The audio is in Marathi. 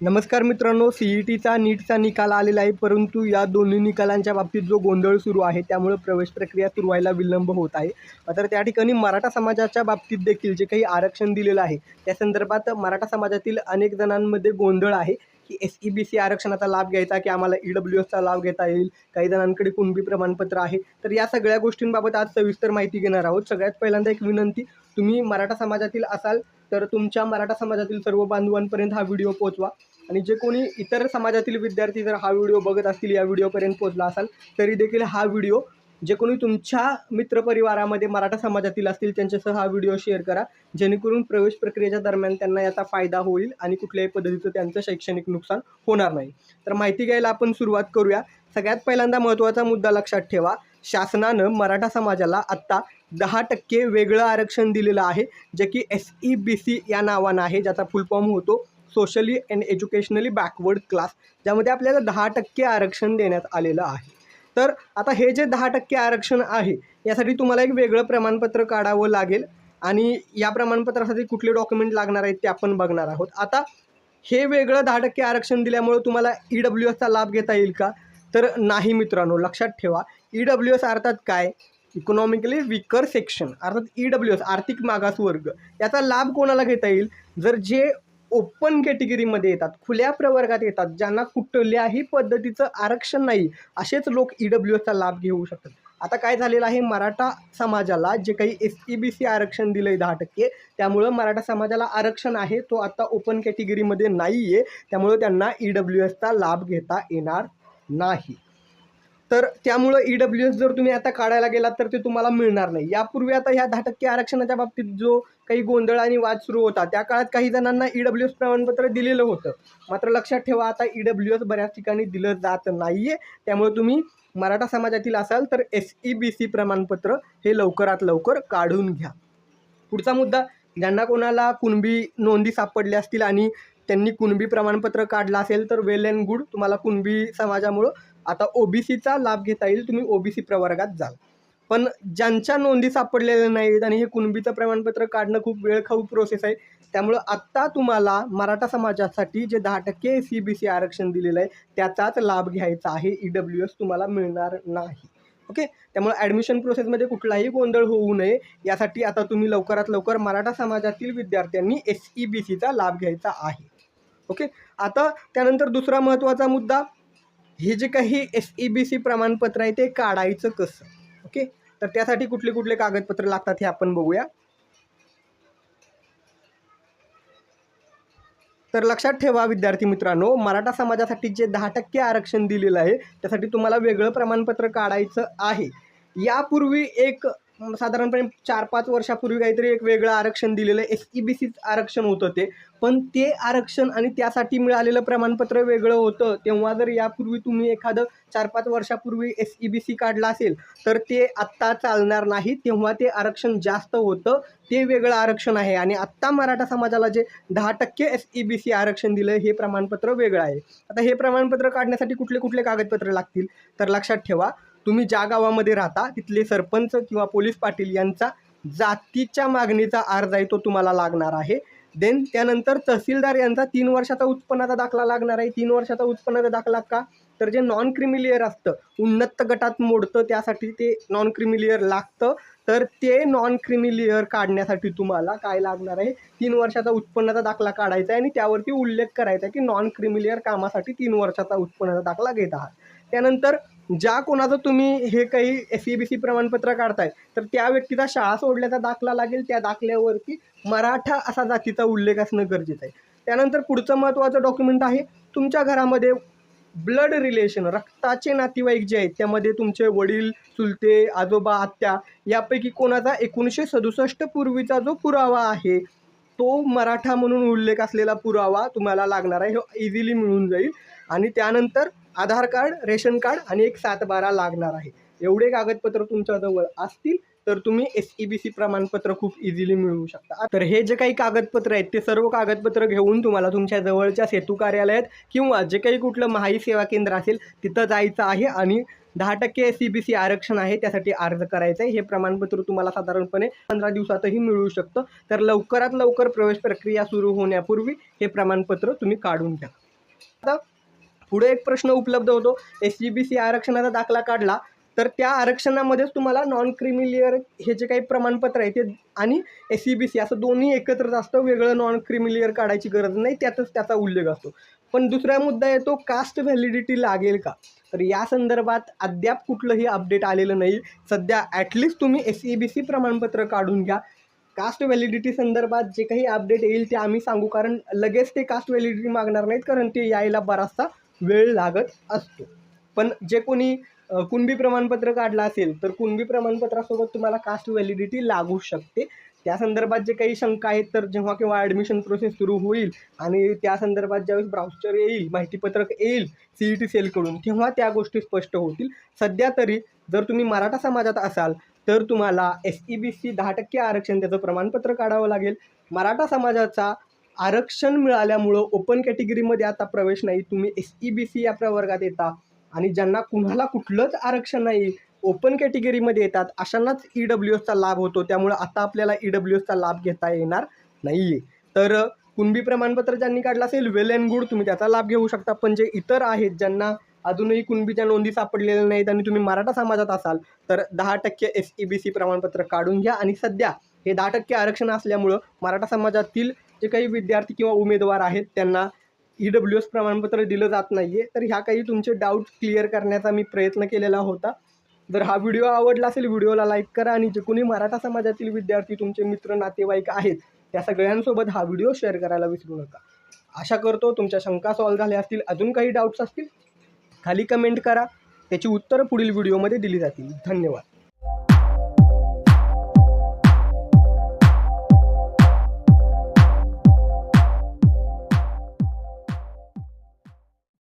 नमस्कार मित्रांनो सी ई टीचा नीटचा निकाल आलेला आहे परंतु या दोन्ही निकालांच्या बाबतीत जो गोंधळ सुरू आहे त्यामुळे प्रवेश प्रक्रिया सुरू व्हायला विलंब होत आहे. तर त्या ठिकाणी मराठा समाजाच्या बाबतीत देखील जे काही आरक्षण दिलेलं आहे त्या संदर्भात मराठा समाजातील अनेक जणांमध्ये गोंधळ आहे. की एस ई बी सी आरक्षणाचा लाभ घ्यायचा की आम्हाला ई डब्ल्यू एसचा लाभ घेता येईल काही जणांकडे कुणबी प्रमाणपत्र आहे. तर या सगळ्या गोष्टींबाबत आज सविस्तर माहिती घेणार आहोत. सगळ्यात पहिल्यांदा एक विनंती तुम्ही मराठा समाजातील असाल तर तुमच्या मराठा समाजातील सर्व बांधवांपर्यंत हा व्हिडिओ पोहोचवा. आणि जे कोणी इतर समाजातील विद्यार्थी जर हा व्हिडिओ बघत असतील या व्हिडिओपर्यंत पोहोचला असाल तरी देखील हा व्हिडिओ जे कोणी तुमच्या मित्रपरिवारामध्ये मराठा समाजातील असतील त्यांच्यासह हा व्हिडिओ शेअर करा. जेणेकरून प्रवेश प्रक्रियेच्या दरम्यान त्यांना याचा फायदा होईल आणि कुठल्याही पद्धतीचं त्यांचं शैक्षणिक नुकसान होणार नाही. तर माहिती घ्यायला आपण सुरुवात करूया. सगळ्यात पहिल्यांदा महत्त्वाचा मुद्दा लक्षात ठेवा. शासनानं मराठा समाजाला आत्ता दहा टक्के वेगळं आरक्षण दिलेलं आहे जे की एस ई बी सी या नावानं आहे ज्याचा फुल फॉर्म होतो socially and educationally backward class ज्यामध्ये आपल्याला दहा टक्के आरक्षण देण्यात आलेलं आहे. तर आता हे जे दहा टक्के आरक्षण आहे यासाठी तुम्हाला एक वेगळं प्रमाणपत्र काढावं लागेल. आणि या प्रमाणपत्रासाठी कुठले डॉक्युमेंट लागणार आहेत ते आपण बघणार आहोत. आता हे वेगळं दहा टक्के आरक्षण दिल्यामुळे तुम्हाला ई डब्ल्यू एसचा लाभ घेता येईल का? तर नाही मित्रांनो लक्षात ठेवा. ई डब्ल्यू एस अर्थात काय? इकॉनॉमिकली विकर सेक्शन अर्थात ई डब्ल्यू एस आर्थिक मागास वर्ग याचा लाभ कोणाला घेता येईल? जर जे ओपन कॅटेगरीमध्ये येतात खुल्या प्रवर्गात येतात ज्यांना कुठल्याही पद्धतीचं आरक्षण नाही असेच लोक ई डब्ल्यू एसचा लाभ घेऊ शकतात. आता काय झालेलं आहे मराठा समाजाला जे काही एस ई बी सी आरक्षण दिलं आहे दहा टक्के त्यामुळं मराठा समाजाला आरक्षण आहे तो आता ओपन कॅटेगरीमध्ये नाही आहे त्यामुळं त्यांना ई डब्ल्यू एसचा लाभ घेता येणार नाही. तर त्यामुळं ई डब्ल्यू एस जर तुम्ही आता काढायला गेलात तर ते तुम्हाला मिळणार नाही. यापूर्वी आता ह्या दहा टक्के आरक्षणाच्या बाबतीत जो काही गोंधळ आणि वाद सुरू होता त्या काळात काही जणांना ई डब्ल्यू एस प्रमाणपत्र दिलेलं होतं. मात्र लक्षात ठेवा आता ई डब्ल्यू एस बऱ्याच ठिकाणी दिलं जात नाही आहे त्यामुळे तुम्ही मराठा समाजातील असाल तर एस ई बी सी प्रमाणपत्र हे लवकरात लवकर काढून घ्या. पुढचा मुद्दा ज्यांना कोणाला कुणबी नोंदी सापडल्या असतील आणि त्यांनी कुणबी प्रमाणपत्र काढलं असेल तर वेल अँड गुड. तुम्हाला कुणबी समाजामुळं आता ओ बी सीचा लाभ घेता येईल तुम्ही ओ बी सी प्रवर्गात जाल. पण ज्यांच्या नोंदी सापडलेल्या नाहीत आणि हे कुणबीचं प्रमाणपत्र काढणं खूप वेळखाऊ प्रोसेस आहे त्यामुळं आत्ता तुम्हाला मराठा समाजासाठी जे दहा टक्के सी बी सी आरक्षण दिलेलं आहे त्याचाच लाभ घ्यायचा आहे ई डब्ल्यू एस तुम्हाला मिळणार नाही. ओके? त्यामुळे ॲडमिशन प्रोसेसमध्ये कुठलाही गोंधळ होऊ नये. यासाठी आता तुम्ही लवकरात लवकर मराठा समाजातील विद्यार्थ्यांनी एस ई बी सीचा लाभ घ्यायचा आहे. ओके? आता त्यानंतर दुसरा महत्त्वाचा मुद्दा हे जे काही एस ई बी सी प्रमाणपत्र आहे ते काढायचं कसं? ओके? तर त्यासाठी कुठले कुठले कागदपत्र लागतात हे आपण बघूया. तर लक्षात ठेवा विद्यार्थी मित्रांनो मराठा समाजासाठी जे दहा टक्के आरक्षण दिलेलं आहे त्यासाठी तुम्हाला वेगळं प्रमाणपत्र काढायचं आहे. यापूर्वी एक साधारणपणे चार पाच वर्षापूर्वी काहीतरी एक वेगळं आरक्षण दिलेलं एस ई बी सीच आरक्षण होतं ते. पण ते आरक्षण आणि त्यासाठी मिळालेलं प्रमाणपत्र वेगळं होतं. तेव्हा जर यापूर्वी तुम्ही एखादं चार पाच वर्षापूर्वी एस ई बी सी काढलं असेल तर ते आत्ता चालणार नाही. तेव्हा ते आरक्षण जास्त होतं. ते वेगळं आरक्षण आहे. आणि आत्ता मराठा समाजाला जे दहा टक्के एस ई बी सी आरक्षण दिलं हे प्रमाणपत्र वेगळं आहे. आता हे प्रमाणपत्र काढण्यासाठी कुठले कुठले कागदपत्र लागतील? तर लक्षात ठेवा. तुम्ही ज्या गावामध्ये राहता तिथले सरपंच किंवा पोलीस पाटील यांचा जातीच्या मागणीचा अर्ज आहे तो तुम्हाला लागणार आहे. देन त्यानंतर तहसीलदार यांचा तीन वर्षाचा उत्पन्नाचा दाखला लागणार आहे. तीन वर्षाचा उत्पन्नाचा दाखला का? तर जे नॉन क्रिमिलियर असतं उन्नत गटात मोडतं त्यासाठी ते नॉन क्रिमिलियर लागतं. तर ते नॉन क्रिमिलियर काढण्यासाठी तुम्हाला काय लागणार आहे? तीन वर्षाचा उत्पन्नाचा दाखला काढायचा आहे आणि त्यावरती उल्लेख करायचा आहे की नॉन क्रिमिलियर कामासाठी तीन वर्षाचा उत्पन्नाचा दाखला घेत आहात. त्यानंतर ज्या कोणाचं तुम्ही हे काही एस ई बी सी प्रमाणपत्र काढताय तर त्या व्यक्तीचा शाळा सोडल्याचा दाखला लागेल त्या दाखल्यावरती मराठा असा जातीचा उल्लेख असणं गरजेचं आहे. त्यानंतर पुढचं महत्त्वाचं डॉक्युमेंट आहे तुमच्या घरामध्ये ब्लड रिलेशन रक्ताचे नातेवाईक जे आहेत त्यामध्ये तुमचे वडील चुलते आजोबा आत्या यापैकी कोणाचा एकोणीसशे सदुसष्ट पूर्वीचा जो पुरावा आहे तो मराठा म्हणून उल्लेख असलेला पुरावा तुम्हाला लागणार आहे हे इझिली मिळून जाईल. आणि त्यानंतर आधार कार्ड रेशन कार्ड आणि एक सात बारा लागणार आहे. एवढे कागदपत्र तुमच्याजवळ असतील तर तुम्ही एस ई बी सी प्रमाणपत्र खूप इझिली मिळवू शकता. तर हे जे काही कागदपत्र आहेत ते सर्व कागदपत्र घेऊन तुम्हाला तुमच्या जवळच्या सेतू कार्यालयात किंवा जे काही कुठलं महाई सेवा केंद्र असेल तिथं जायचं आहे आणि दहा टक्के एस सी बी सी आरक्षण आहे त्यासाठी अर्ज करायचा आहे. हे प्रमाणपत्र तुम्हाला साधारणपणे पंधरा दिवसातही मिळू शकतं. तर लवकरात लवकर प्रवेश प्रक्रिया सुरू होण्यापूर्वी हे प्रमाणपत्र तुम्ही काढून घ्या. आता पुढे एक प्रश्न उपलब्ध होतो. एस जी बी सी आरक्षणाचा दाखला काढला तर त्या आरक्षणामध्येच तुम्हाला नॉन क्रिमिलियर हे जे काही प्रमाणपत्र आहे ते आणि एस सी बी सी असं दोन्ही एकत्रच असतं वेगळं नॉन क्रिमिलियर काढायची गरज नाही त्यातच त्याचा उल्लेख असतो. पण दुसरा मुद्दा येतो कास्ट व्हॅलिडिटी लागेल का? तर या संदर्भात अद्याप कुठलंही अपडेट आलेलं नाही. सध्या ॲटलिस्ट तुम्ही एस ई बी सी प्रमाणपत्र काढून घ्या. कास्ट व्हॅलिडिटी संदर्भात जे काही अपडेट येईल ते आम्ही सांगू कारण लगेच ते कास्ट व्हॅलिडिटी मागणार नाहीत कारण ते यायला बराचसा वेळ लागत असतो. पण जे कोणी कुणबी प्रमाणपत्र काढलं असेल तर कुणबी प्रमाणपत्रासोबत तुम्हाला कास्ट व्हॅलिडिटी लागू शकते. त्या संदर्भात जे काही शंका आहेत तर जेव्हा केव्हा ॲडमिशन प्रोसेस सुरू होईल आणि त्या संदर्भात ज्यावेळेस ब्राउचर येईल माहितीपत्रक येईल सी ई टी सेलकडून तेव्हा त्या गोष्टी स्पष्ट होतील. सध्या तरी जर तुम्ही मराठा समाजात असाल तर तुम्हाला एस ई बी सी दहा टक्के आरक्षण त्याचं प्रमाणपत्र काढावं लागेल. मराठा समाजाचा आरक्षण मिळाल्यामुळं ओपन कॅटेगरीमध्ये आता प्रवेश नाही. तुम्ही एस ई बी सी या प्रवर्गात येता आणि ज्यांना कुणाला कुठलंच आरक्षण नाही ओपन कॅटेगरीमध्ये येतात अशांनाच ई डब्ल्यू एसचा लाभ होतो. त्यामुळं आता आपल्याला ई डब्ल्यू एसचा लाभ घेता येणार नाही आहे तर कुणबी प्रमाणपत्र ज्यांनी काढलं असेल वेल अँड गुड तुम्ही त्याचा लाभ घेऊ शकता. पण जे इतर आहेत ज्यांना अजूनही कुणबीच्या नोंदी सापडलेल्या नाहीत आणि तुम्ही मराठा समाजात असाल तर दहा टक्के एस ई बी सी प्रमाणपत्र काढून घ्या. आणि सध्या हे दहा टक्के आरक्षण असल्यामुळं मराठा समाजातील जे काही विद्यार्थी किंवा उमेदवार आहेत त्यांना ई डब्ल्यू एस प्रमाणपत्र दिलं जात नाही आहे तर ह्या काही तुमचे डाऊट क्लिअर करण्याचा मी प्रयत्न केलेला होता. जर हा व्हिडिओ आवडला असेल व्हिडिओला लाईक करा आणि जे कोणी मराठा समाजातील विद्यार्थी तुमचे मित्र नातेवाईक आहेत त्या सगळ्यांसोबत हा व्हिडिओ शेअर करायला विसरू नका. आशा करतो तुमच्या शंका सॉल्व्ह झाल्या असतील अजून काही डाऊट्स असतील खाली कमेंट करा. त्याची उत्तरं पुढील व्हिडिओमध्ये दिली जातील. धन्यवाद.